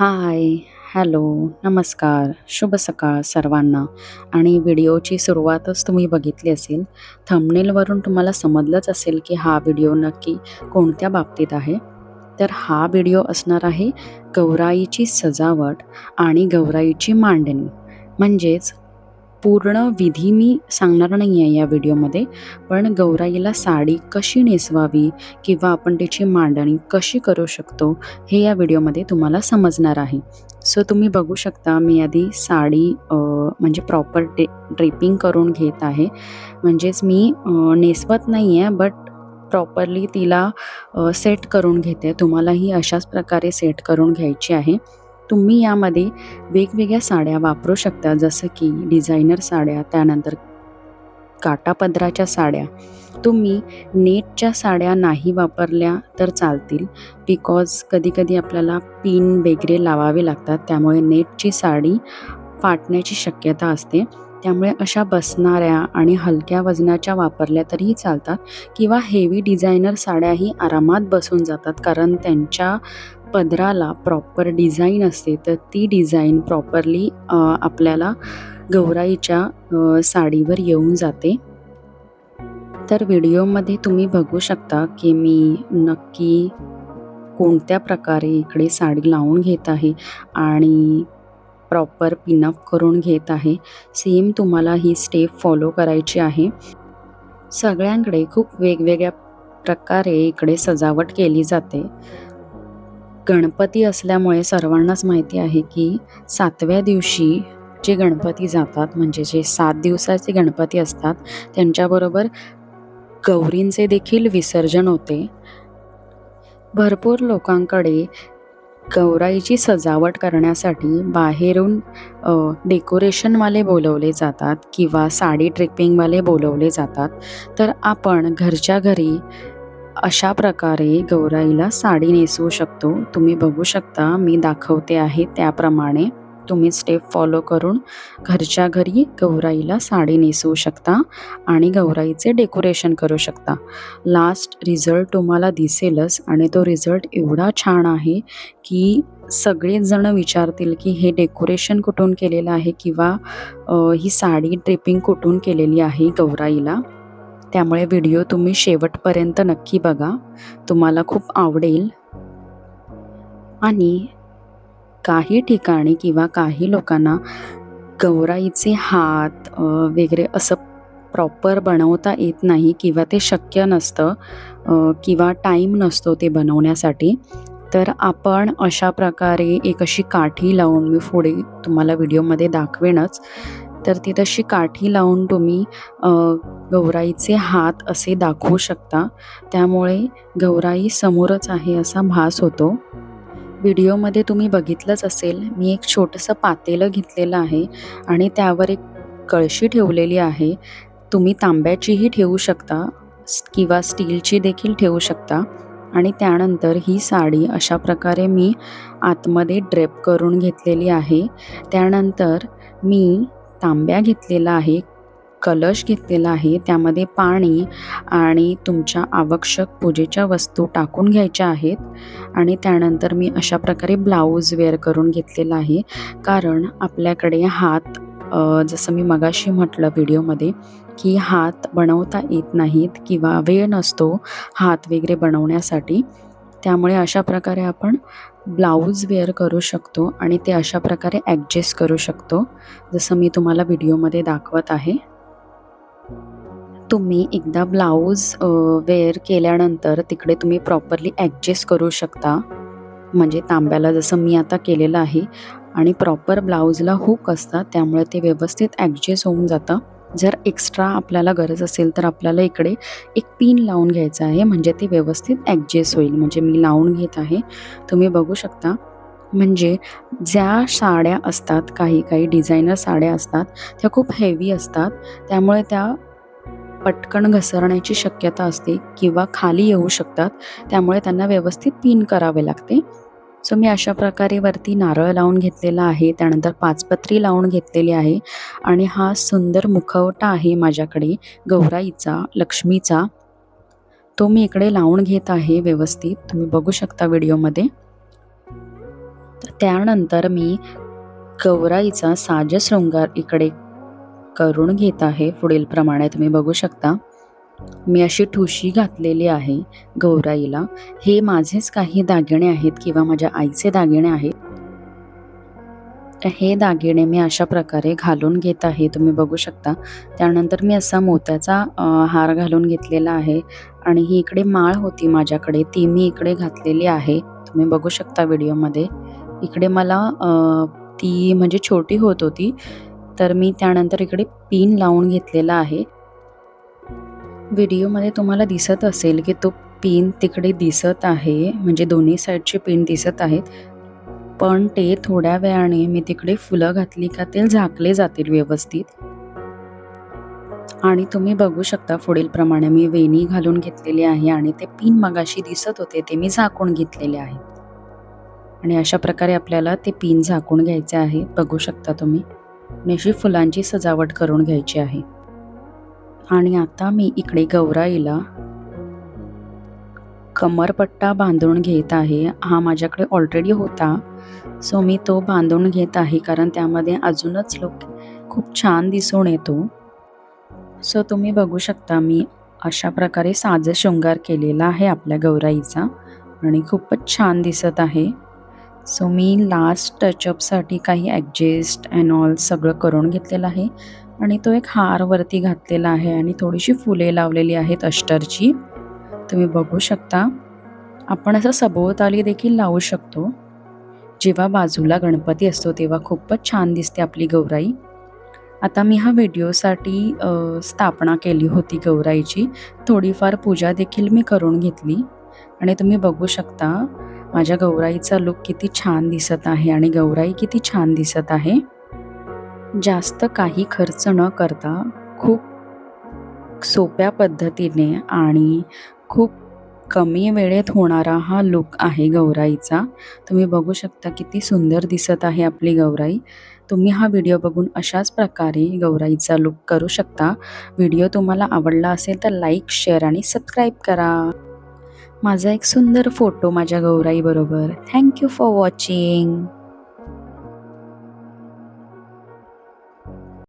हाय, hello, नमस्कार, शुभ सकाळ सर्वांना आणि व्हिडिओची सुरुवातच तुम्ही बघितली असेल. थंबनेलवरून तुम्हाला समजलंच असेल की हा व्हिडिओ नक्की कोणत्या बाबतीत आहे. तर हा व्हिडिओ असणार आहे गौराईची सजावट आणि गौराईची मांडणी. म्हणजेच पूर्ण विधी मी सांगणार नाही आहे या व्हिडिओमध्ये, पण गौराईला साडी कशी नेसवावी किंवा आपण तिची मांडणी कशी करू शकतो, हे या व्हिडिओमध्ये तुम्हाला समजणार आहे. सो तुम्ही बघू शकता मी आधी साडी म्हणजे प्रॉपर डे ड्रेपिंग करून घेत आहे. म्हणजेच मी नेसवत नाही आहे बट प्रॉपरली तिला सेट करून घेते. तुम्हालाही अशाच प्रकारे सेट करून घ्यायची आहे. तुम्ही यामध्ये वेगवेगळ्या साड्या वापरू शकता जसं की डिझायनर साड्या, त्यानंतर काटापदराच्या साड्या. तुम्ही नेटच्या साड्या नाही वापरल्या तर चालतील बिकॉज कधीकधी आपल्याला पिन वगैरे लावावे लागतात. त्यामुळे नेटची साडी फाटण्याची शक्यता असते. त्यामुळे अशा बसणाऱ्या आणि हलक्या वजनाच्या वापरल्या तरीही चालतात किंवा हेवी डिझायनर साड्याही आरामात बसून जातात कारण त्यांच्या पदराला प्रॉपर डिझाईन असते. तर ती डिझाईन प्रॉपरली आपल्याला गौराईच्या साडीवर येऊन जाते. तर व्हिडिओमध्ये तुम्ही बघू शकता की मी नक्की कोणत्या प्रकारे इकडे साडी लावून घेत आहे आणि प्रॉपर पिनअप करून घेत आहे. सेम तुम्हाला ही स्टेप फॉलो करायची आहे. सगळ्यांकडे खूप वेगवेगळ्या प्रकारे इकडे सजावट केली जाते. गणपती असल्यामुळे सर्वांनाच माहिती आहे की सातव्या दिवशी जे गणपती जातात म्हणजे जे सात दिवसाचे गणपती असतात त्यांच्याबरोबर गौरींचे देखील विसर्जन होते. भरपूर लोकांकडे गौराईची सजावट करण्यासाठी बाहेरून डेकोरेशनवाले बोलवले जातात किंवा साडी ट्रिपिंगवाले बोलवले जातात. तर आपण घरच्या घरी अशा प्रकारे गौराईला साडी नेसवू शकतो. तुम्ही बघू शकता मी दाखवते आहे त्याप्रमाणे तुम्ही स्टेप फॉलो करून घरच्या घरी गौराईला साडी नेसवू शकता आणि गौराईचे डेकोरेशन करू शकता. लास्ट रिझल्ट तुम्हाला दिसेलच आणि तो रिझल्ट एवढा छान आहे की सगळेच विचारतील की हे डेकोरेशन कुठून केलेलं आहे किंवा ही साडी ड्रिपिंग कुठून केलेली आहे गौराईला. त्यामुळे व्हिडिओ तुम्ही शेवटपर्यंत नक्की बघा. तुम्हाला खूप आवडेल. आणि काही ठिकाणी किंवा काही लोकांना गौराईचे हात वगैरे असं प्रॉपर बनवता येत नाही किंवा ते शक्य नसतं किंवा टाईम नसतो ते बनवण्यासाठी. तर आपण अशा प्रकारे एक अशी काठी लावून मी पुढे तुम्हाला व्हिडिओमध्ये दाखवेनच. तर ती तशी काठी लावून तुम्ही गौराईचे हात असे दाखवू शकता. त्यामुळे गौराई समोरच आहे असा भास होतो. व्हिडिओमध्ये तुम्ही बघितलंच असेल मी एक छोटंसं पातेलं घेतलेलं आहे आणि त्यावर एक कळशी ठेवलेली आहे. तुम्ही तांब्याचीही ठेवू शकता किंवा स्टीलची देखील ठेवू शकता आणि त्यानंतर ही साडी अशा प्रकारे मी आतमध्ये ड्रेप करून घेतलेली आहे. त्यानंतर मी तांब्या घेतलेला आहे, कलश घेतलेला आहे, त्यामध्ये पाणी आणि तुमच्या आवश्यक पूजेच्या वस्तू टाकून घ्यायच्या आहेत आणि त्यानंतर मी अशा प्रकारे ब्लाऊज वेअर करून घेतलेला आहे. कारण आपल्याकडे हात जसं मी मगाशी म्हटलं व्हिडिओमध्ये की हात बनवता येत नाहीत किंवा वेळ नसतो हात वगैरे बनवण्यासाठी. त्यामुळे अशा प्रकारे आपण ब्लाऊज वेअर करू शकतो आणि ते अशा प्रकारे ॲडजस्ट करू शकतो. जसं मी तुम्हाला व्हिडिओमध्ये दाखवत आहे. तुम्ही एकदा ब्लाऊज वेअर केल्यानंतर तिकडे तुम्ही प्रॉपरली ॲडजस्ट करू शकता. म्हणजे तांब्याला जसं मी आता केलेलं आहे आणि प्रॉपर ब्लाऊजला हुक असतात त्यामुळे ते व्यवस्थित ॲडजस्ट होऊन जातं. जर एक्स्ट्रा आपल्याला गरज असेल तर आपल्याला इकडे एक पिन लावून घ्यायचं आहे म्हणजे ते व्यवस्थित ॲडजस्ट होईल. म्हणजे मी लावून घेत आहे. तुम्ही बघू शकता. म्हणजे ज्या साड्या असतात काही-काही डिझायनर साड्या असतात त्या खूप हेवी असतात. त्यामुळे त्या पटकन घसरण्याची शक्यता असते किंवा खाली येऊ शकतात. त्यामुळे त्यांना व्यवस्थित पिन करावे लागते. सो मी अशा प्रकारे वरती नारळ लावून घेतलेला आहे. त्यानंतर पाचपत्री लावून घेतलेली आहे आणि हा सुंदर मुखवटा आहे माझ्याकडे गौराईचा, लक्ष्मीचा. तो मी इकडे लावून घेत आहे व्यवस्थित. तुम्ही बघू शकता व्हिडिओमध्ये. तर त्यानंतर मी गौराईचा साजशृंगार इकडे करून घेत आहे पुढील प्रमाणे तुम्ही बघू शकता मी अशी ठुशी घातलेली आहे गौराईला. हे माझेच काही दागिने आहेत किंवा माझ्या आईचे दागिने आहेत? हे दागिने मी अशा प्रकारे घालून घेत आहे. तुम्ही बघू शकता. त्यानंतर मी असा मोत्याचा हार घालून घेतलेला आहे आणि ही इकडे माळ होती माझ्याकडे. ती मी इकडे घातलेली आहे. तुम्ही बघू शकता व्हिडिओमध्ये. इकडे मला ती म्हणजे छोटी होत होती. तर मी त्यानंतर इकडे पिन लावून घेतलेला आहे. व्हिडिओमध्ये तुम्हाला दिसत असेल की तो पिन तिकडे दिसत आहे म्हणजे दोन्ही साईडचे पिन दिसत आहेत. पण ते थोड्या वेळाने मी तिकडे फुलं घातली का ते झाकले जातील व्यवस्थित. आणि तुम्ही बघू शकता पुढील प्रमाणे मी वेणी घालून घेतलेली आहे आणि ते पिन मगाशी दिसत होते ते मी झाकून घेतलेले आहेत. आणि अशा प्रकारे आपल्याला ते पिन झाकून घ्यायचे आहे बघू शकता तुम्ही. आणि अशी फुलांची सजावट करून घ्यायची आहे. आणि आता मी इकडे गौराईला कमरपट्टा बांधून घेत आहे. हा माझ्याकडे ऑलरेडी होता. सो मी तो बांधून घेत आहे कारण त्यामध्ये अजूनच लोक खूप छान दिसून येतो. सो तुम्ही बघू शकता मी अशा प्रकारे साज शृंगार केलेला आहे आपल्या गौराईचा आणि खूपच छान दिसत आहे. सो मी लास्ट टचअपसाठी काही ॲडजस्ट अँड ऑल सगळं करून घेतलेलं आहे. आणि तो एक हार वरती घातलेला आहे आणि थोडीशी फुले लावलेली आहेत अष्टरची. तुम्ही बघू शकता. आपण असं सभोवताली देखील लावू शकतो. जेव्हा बाजूला गणपती असतो तेव्हा खूपच छान दिसते आपली गौराई. आता मी हा व्हिडिओसाठी स्थापना केली होती गौराईची. थोडीफार पूजा देखील मी करून घेतली. आणि तुम्ही बघू शकता माझ्या गौराईचा लुक किती छान दिसत आहे आणि गौराई किती छान दिसत आहे. जास्त काही खर्च न करता खूप सोप्या पद्धतीने आणि खूप कमी वेळेत होणारा हा लुक आहे गौराईचा. तुम्ही बघू शकता किती सुंदर दिसत आहे आपली गौराई. तुम्ही हा व्हिडिओ बघून अशाच प्रकारे गौराईचा लुक करू शकता. व्हिडिओ तुम्हाला आवडला असेल तर लाईक शेअर आणि सबस्क्राईब करा. माझा एक सुंदर फोटो माझ्या गौराईबरोबर. Thank you for watching